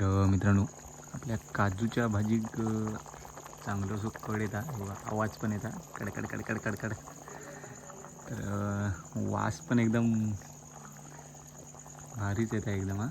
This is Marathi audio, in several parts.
तर मित्रांनो आपल्या काजूच्या भाजीक चांगलं असं कड येता आवाज पण येता कडकड कडकड कडकड तर वास पण एकदम भारीच येता एकदम हा.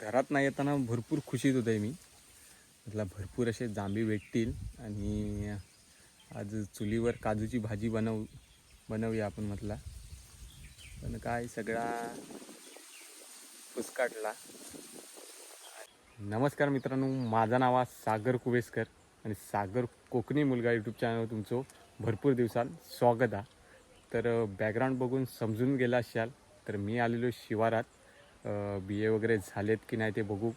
घरात नाही येताना भरपूर खुशीत होतो आहे मी. म्हटलं भरपूर असे जांबी भेटतील आणि आज चुलीवर काजूची भाजी बनव बनवूया आपण म्हटला. पण काय सगळा फुसकाटला. नमस्कार मित्रांनो माझं नाव आहे सागर कुवेसकर आणि सागर कोकणी मुलगा यूट्यूब चॅनल तुमचं भरपूर दिवसात स्वागत आहे. तर बॅकग्राऊंड बघून समजून गेला असाल तर मी आलेलो शिवारात. बी ए वगैरे झालेत की नाही ते बघू.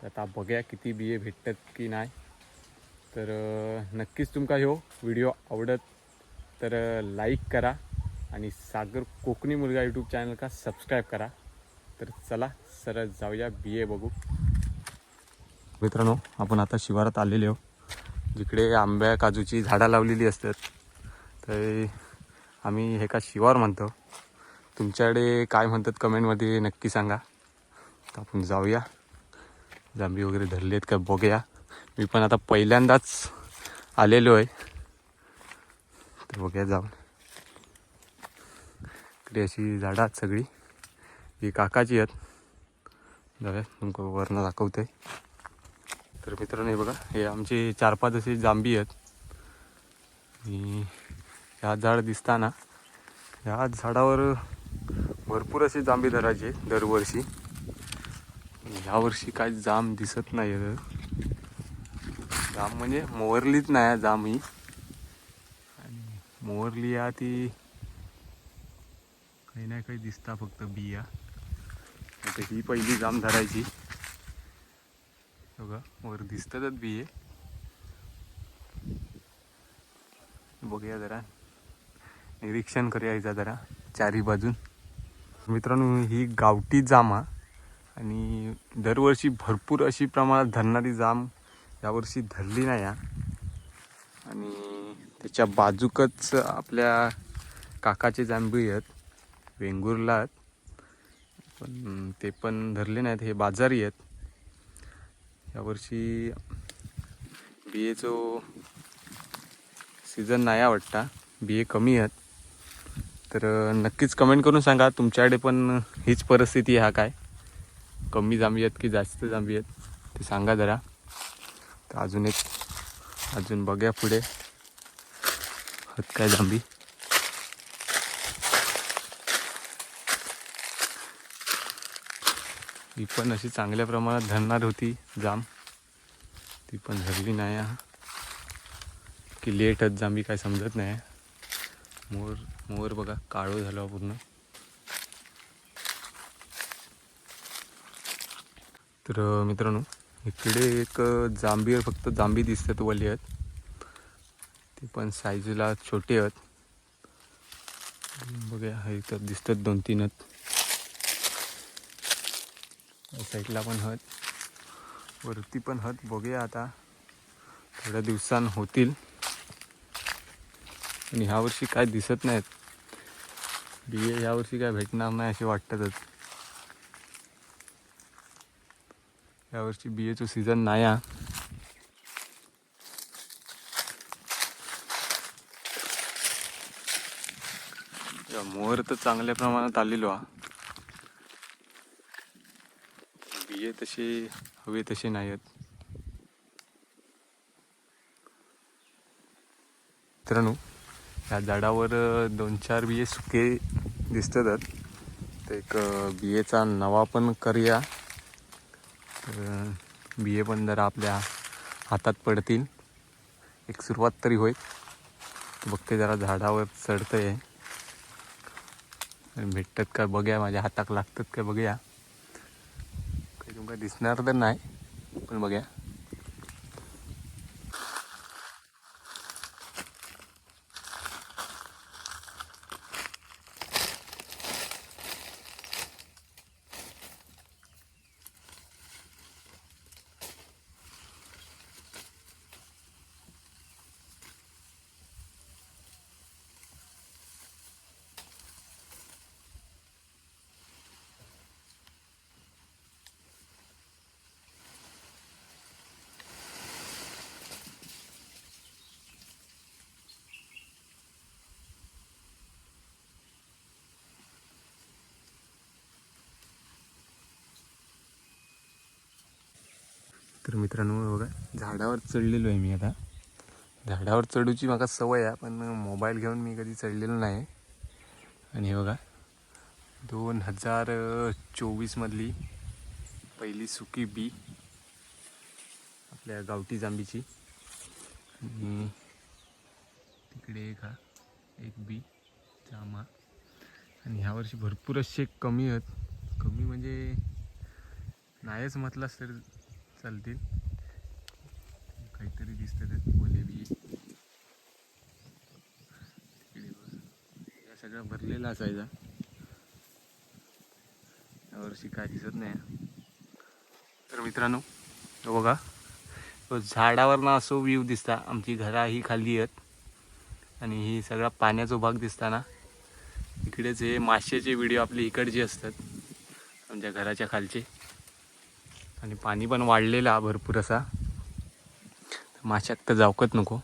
तर आता बघूया किती बी ए भेटतात की नाही. तर नक्कीच तुमका ह्यो व्हिडिओ आवडत तर लाईक करा आणि सागर कोकणी मुलगा यूट्यूब चॅनल का सबस्क्राईब करा. तर चला सरळ जाऊया बी ए बघू. मित्रांनो आपण आता शिवारात आलेले हो जिकडे आंब्या काजूची झाडं लावलेली असतात. तर आम्ही हे का शिवार म्हणतो. तुमच्याकडे काय म्हणतात कमेंटमध्ये नक्की सांगा. तर आपण जाऊया. जांबी वगैरे धरलेत का बघूया. मी पण आता पहिल्यांदाच आलेलो आहे. तर बघूया जाऊन. इकडे अशी झाडं आहेत सगळी. ही काकाची आहेत. जाऊया. तुमका वरनं दाखवते तर मित्रांनो हे बघा. हे आमचे चार पाच असे जांबी आहेत. आणि ह्या झाड दिसताना ह्या झाडावर भरपूर असे जांबे धरायचे दरवर्षी. ह्यावर्षी काय जाम दिसत नाही आहे जाम म्हणजे मोहरलीच नाही आहे जाम ही. आणि मोहरली या ती काही नाही काही दिसता फक्त बिया. आता ही पहिली जाम धरायची. बघा वर दिसतातच बिये. बघूया जरा. निरीक्षण करूया जरा. चारी बाजून. मित्रांनो ही गावठी जाम आणि दरवर्षी भरपूर अशी प्रमाणात धरणारी जाम यावर्षी धरली नाही आणि त्याच्या बाजूकच आपल्या काकाचे जांभी आहेत वेंगुर्ला आहेत. पण ते पण धरले नाहीत हे बाजारी आहेत. यावर्षी बियेचो सीझन नाही आवडता. बिये कमी आहेत. तर नक्कीच कमेंट करून सांगा तुमच्याकडे पण हीच परिस्थिती हा काय? कमी जांभी आहेत की जास्त जांभी आहेत? ते सांगा जरा. तर अजून एक अजून बघूया पुढे. हत काय जांभी? ही पण अशी चांगल्या प्रमाणात धरणार होती जाम. ती पण धरली नाही की लेट आहेत जांभी काय समजत नाही. मोर मोर बघा काळो झाला पूर्ण. तर मित्रांनो इकडे एक जांभी फक्त जांभी दिसतात वली आहेत. ते पण साईजला छोटे आहेत. बघूया इथं तर दिसतात दोन तीन आहेत. साईडला पण हत वरती पण हत बघूया आता. थोड्या दिवसां होतील. आणि ह्या वर्षी काय दिसत नाहीत. बिये यावर्षी काय भेटणार नाही असे वाटतातच यावर्षी बियेचं सीझन नाही हा मोहर तर चांगल्या प्रमाणात आलेलो हा. बिये तसे हवे तसे नाही आहेत मित्रांनो या झाडावर दोन चार बिये सुके. दिसतात तर एक बियेचा नवा पण करूया. तर बिये पण जरा आपल्या हातात पडतील. एक सुरुवात तरी होईल. बघते जरा झाडावर चढतं आहे भेटतात का बघूया. माझ्या हाताक लागतात का बघूया. काही तुमका दिसणार तर नाही पण बघूया. तर मित्रांनो बघा झाडावर चढलेलो आहे मी आता. झाडावर चढूची मला सवय आहे पण मोबाईल घेऊन मी कधी चढलेलो नाही. आणि हे बघा दोन हजार चोवीसमधली पहिली सुकी बी आपल्या गावठी जांबीची आणि तिकडे एक हा एक बी जामा. आणि ह्या वर्षी भरपूर असे कमी आहेत. कमी म्हणजे नाहीच म्हटलास तर चालतील. काहीतरी दिसतात त्यात बी. या सगळा भरलेला असायचा. यावर्षी काय दिसत नाही. तर मित्रांनो बघा. झाडावर ना असो व्ह्यू दिसता आमची घरा ही खाली आहेत. आणि ही सगळा पाण्याचा भाग दिसताना. इकडेच हे माशाचे व्हिडिओ आपले इकडचे असतात. आमच्या घराच्या खालचे. आणि पाणी पण वाढलेला भरपूर असा. माशात तर जावकत नको.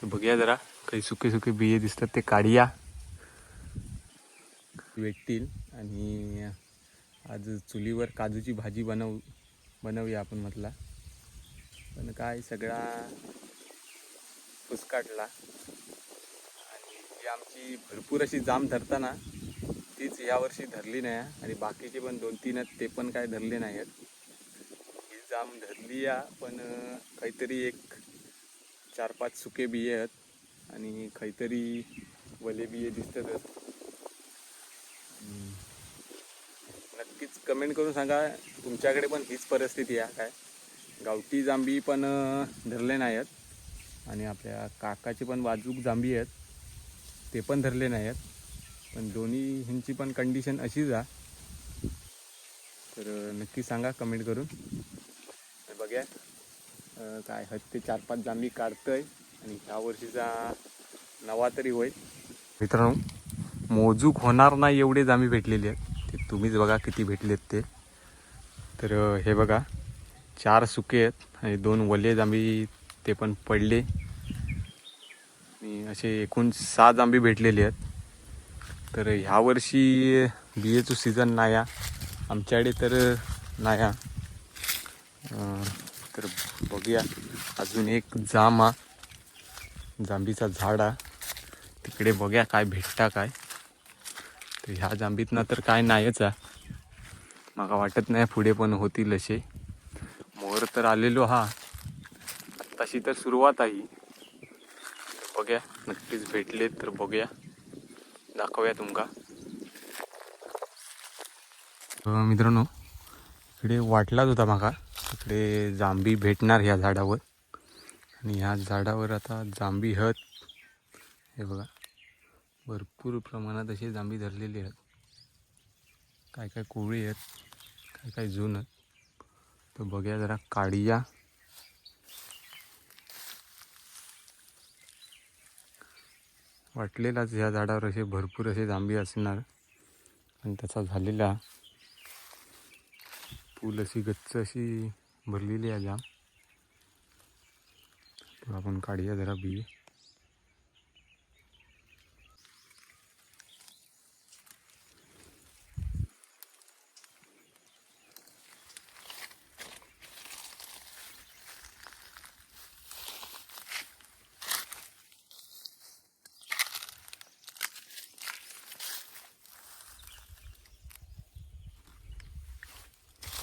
तर बघूया जरा काही सुके सुके बिये दिसतात ते काढूया. भेटतील आणि आज चुलीवर काजूची भाजी बनव बनवूया आपण म्हटला. पण काय सगळा फुसकाटला. आणि जी आमची भरपूर अशी जाम धरताना तीच यावर्षी धरली नाही आणि बाकीचे पण दोन तीन आहेत ते पण काय धरले नाही आहेत. ही जाम धरली या पण काहीतरी एक चार पाच सुके बिये आहेत. आणि काहीतरी वले बिये दिसतातच नक्कीच कमेंट करून सांगा तुमच्याकडे पण हीच परिस्थिती आहे काय? गावठी जांबी पण धरले नाही आहेत. आणि आपल्या काकाचे पण बाजूक जांबी आहेत. ते पण धरले नाही आहेत. पण दोन्ही ह्यांची पण कंडिशन अशीच आहे तर नक्की सांगा कमेंट करून. तर बघूया काय हत ते चार पाच जांबी काढतंय आणि ह्या वर्षीचा नवा तरी होईल. मित्रांनो मोजूक होणार नाही एवढे जांबी भेटलेले आहेत. ते तुम्हीच बघा किती भेटलेत ते. तर हे बघा चार सुके आहेत आणि दोन वले जांबी ते पण पडले. आणि असे एकूण सहा जांबी भेटलेले आहेत. तर ह्या वर्षी बियेचं सीझन नाही आमच्याकडे तर नाही तर बघूया. अजून एक जाम जांबीचा झाड आहे. तिकडे बघूया काय भेटता काय. तर ह्या जांबीतनं तर काय नाहीच आहे. मला वाटत नाही पुढे पण होतील असे. मोर तर आलेलो हा. तशी तर सुरुवात आहे. बघूया नक्कीच भेटले तर बघूया. दाखवूया तुमका. मित्रांनो इकडे वाटलाच होता माका. इकडे जांबी भेटणार ह्या झाडावर. आणि ह्या झाडावर आता जांबी हत. हे बघा भरपूर प्रमाणात असे जांबी धरलेली आहेत. काय काय कोवळी आहेत काय काय जून आहेत. तर बघूया जरा काडिया. वाटलेलाच ह्या झाडावर असे भरपूर असे जांभी असणार. आणि त्याचा झालेला फूल अशी गच्च अशी भरलेली आहे जाम. आपण काढूया जरा बी.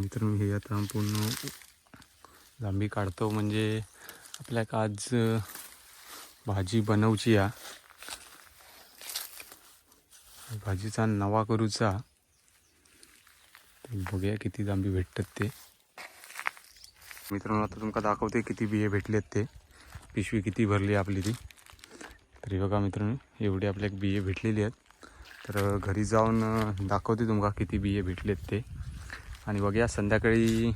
मित्र मी हे आता पूर्ण लांबी काढतो. म्हणजे आपल्याला आज भाजी बनवची या. भाजीचा नवा करूचा. बघूया किती जांबी भेटतात ते. मित्रांनो आता तुमका दाखवते किती बिये भेटलेत ते. पिशवी किती भरली आपली ती. तरी बघा मित्रांनो एवढी आपल्याला बिये भेटलेली आहेत. तर घरी जाऊन दाखवते तुमका किती बिये भेटलेत ते. आणि बघूया संध्याकाळी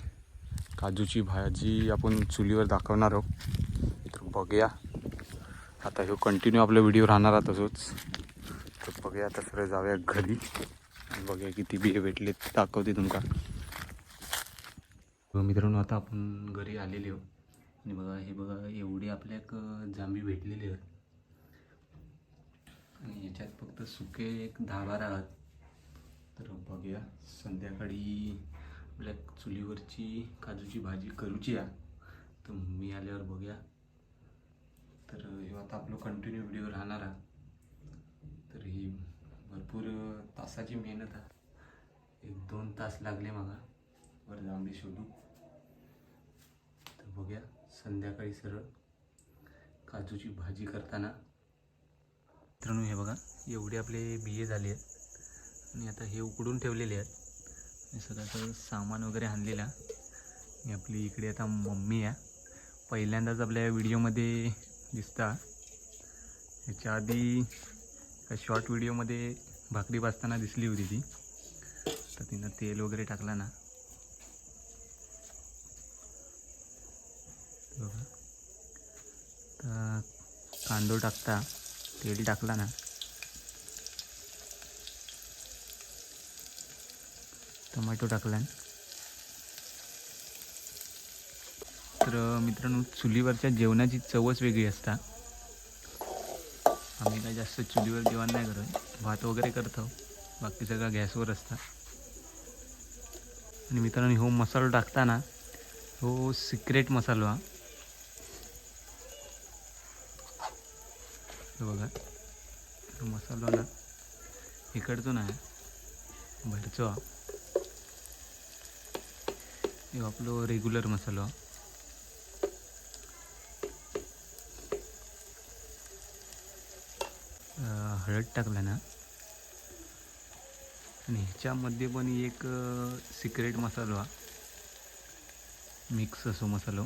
काजूची भाजी आपण चुलीवर दाखवणार आहोत. तर बघूया. आता ह्यो कंटिन्यू आपला व्हिडिओ राहणार आहे तसंच तर बघूया आता सगळं जाऊया घरी. आणि बघूया किती बिये भेटले दाखवते तुमका. मित्रांनो आता आपण घरी आलेले आहोत. आणि बघा हे बघा एवढी आपल्या एक जांभी भेटलेली आहेत आणि याच्यात फक्त सुके एक दहा बारा आहेत. तर बघूया संध्याकाळी आपल्या चुलीवरची काजूची भाजी करूची या. तर मी आल्यावर बघूया. तर हे आता आपलं कंटिन्यू व्हिडिओ राहणार आहे तर ही भरपूर तासाची मेहनत आहे एक दोन तास लागले मला. वर जांबे शोधू. तर बघूया संध्याकाळी सरळ काजूची भाजी करताना. मित्रांनो हे बघा एवढे आपले बिये झाले आहेत. आणि आता हे उकडून ठेवलेले आहेत. सगळं सामान वगैरे आणलेला. मी आपली इकडे आता मम्मी आहे. पहिल्यांदाच आपल्या व्हिडिओमध्ये दिसता. ह्याच्या आधी एका शॉर्ट व्हिडिओमध्ये भाकरी भाजताना दिसली होती ती. तर तिनं तेल वगैरे टाकला ना. बघा. तर कांदो टाकता. तेल टाकला ना. टोमॅटो टाकला तर मित्रांनो चुलीवरच्या जेवणाची चवच वेगळी असता. आम्ही काय जास्त चुलीवर जेवण नाही करत. भात वगैरे करतो बाकी सगळं गॅसवर असतं. आणि मित्रांनो हो मसाला टाकताना हो सिक्रेट मसालो. हा बघा. तो मसालो ना इकडचो ना बाहेरचो हा यो आपलो रेग्युलर मसालो. हळद टाकला ना. आणि ह्याच्यामध्ये पण एक सिक्रेट मसालो हा. मिक्स असो मसालो.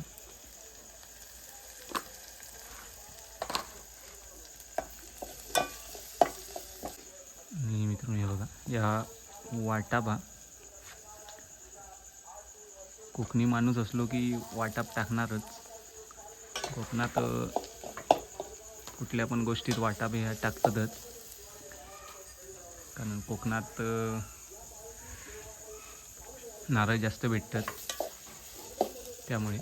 आणि मित्रांनो हे बघा. या वाटापा कोकणी माणूस असलो की वाटाप टाकणारच. कोकणात कुठल्या पण गोष्टीत वाटाप ह्या टाकतातच. कारण कोकणात नारळ जास्त भेटतात. त्यामुळे.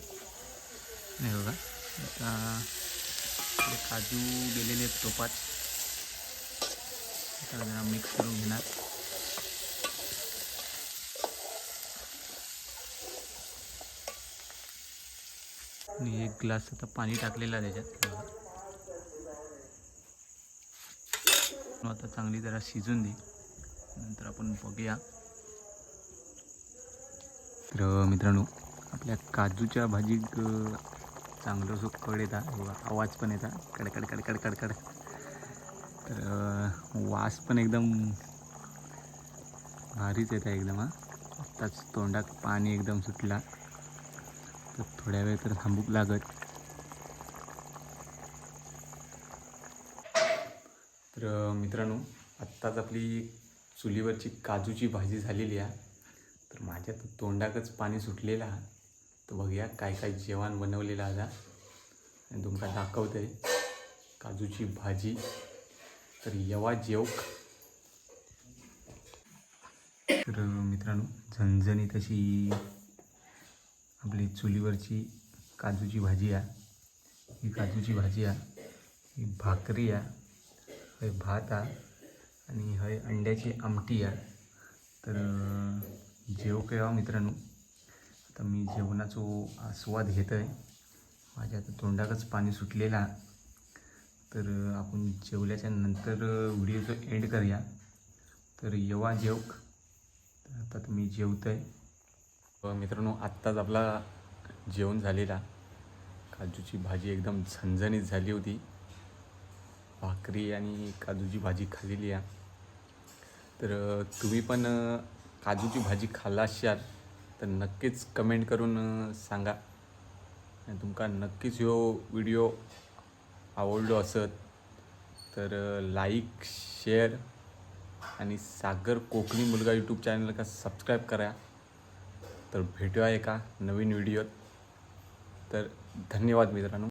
नाही बघा. आता काजू गेलेले आहेत टोपात आता जरा मिक्स करून घेणार. मी एक ग्लास आता पाणी टाकलेलं आहे त्याच्यात. मग आता चांगली जरा शिजून दे. नंतर आपण बघूया. तर मित्रांनो आपल्या काजूच्या भाजीत चांगलं असं कड येतात आवाज पण येतात कडकड कडकड कडकड तर वास पण एकदम भारीच येत आहे एकदम हा. आत्ताच तोंडात पाणी एकदम सुटला. तर थोड्या वेळ तर थांबूक लागत तर मित्रांनो आत्ताच आपली चुलीवरची काजूची भाजी झालेली आहे. तर माझ्या तर तोंडाकच पाणी सुटलेलं आहे. तर बघूया काय काय जेवण बनवलेलं आता. आणि तुमका आहे काजूची भाजी. तर यवा जेवक. तर मित्रांनो झणझणीत अशी आपली चुलीवरची काजूची भाजी आहे ही काजूची भाजी आहे ही भाकरी आहे हय भात आहे आणि हय अंड्याची आमटी आहे तर जेव केव्हा मित्रांनो. आता मी जेवणाचो आस्वाद घेत आहे माझ्या आता तोंडाकच पाणी सुटलेलं. तर आपण जेवल्याच्या नंतर व्हिडिओचं एंड करूया. तर येवा जेवक. तर आता तुम्ही जेवत आहे मित्रांनो आत्ताच आपला जेवण झालेला. काजूची भाजी एकदम झणझणीत झाली होती. भाकरी आणि काजूची भाजी खाल्लेली आहे. तर तुम्ही पण काजूची भाजी खाल्ला असाल तर नक्कीच कमेंट करून सांगा. आणि तुमका नक्कीच ह्यो व्हिडिओ आवडलो असत तर लाईक शेअर आणि सागर कोकणी मुलगा यूट्यूब चॅनल का सबस्क्राईब करा. तर भेटूया एका नवीन व्हिडिओत. तर धन्यवाद मित्रांनो.